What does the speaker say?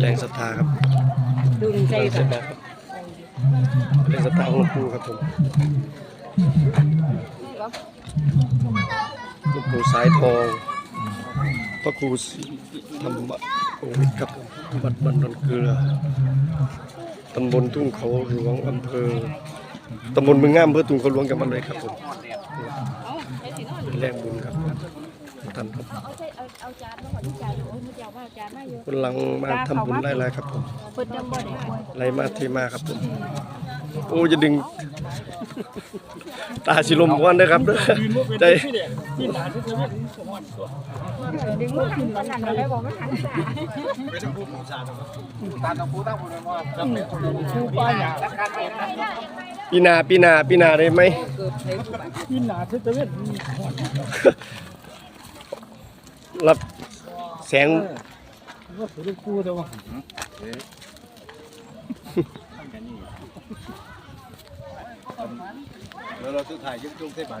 แรงศรัทธาครับดูใจแรงศรัทธาครับแรงศรัทธาของหลวงปู่ครับผมหลวงปู่สายทองพระครูธรรมโอวิทครับผมวัดบันดอนเกลือตำบลทุ่งเขาหลวงอำเภอตำบลเมืองงามอำเภอทุ่งเขาหลวงจังหวัดเลยครับผมเป็นแรงบุญครับท่านครับ เอาใจเอาเอาจานมาขอที่จานโอ้ยมันยาวมากจานมากอยู่กำลังมาทำบุญไล่ๆครับผมเปิดยังบ่ได้ป่วยไล่มาเทมาครับผม โอ้จะดึง ตาสิลมก่อนนะครับเด้อใจดึงมือขึ้นมาสั่นอะไรบอกมันหันสาปีหนาปีหนาปีหนาได้ไหมกินหนาเทเวน รับแสงว่าถือกูแต่ว่าแล้วเราจะถ่ายยุคจุ้งเทพบาท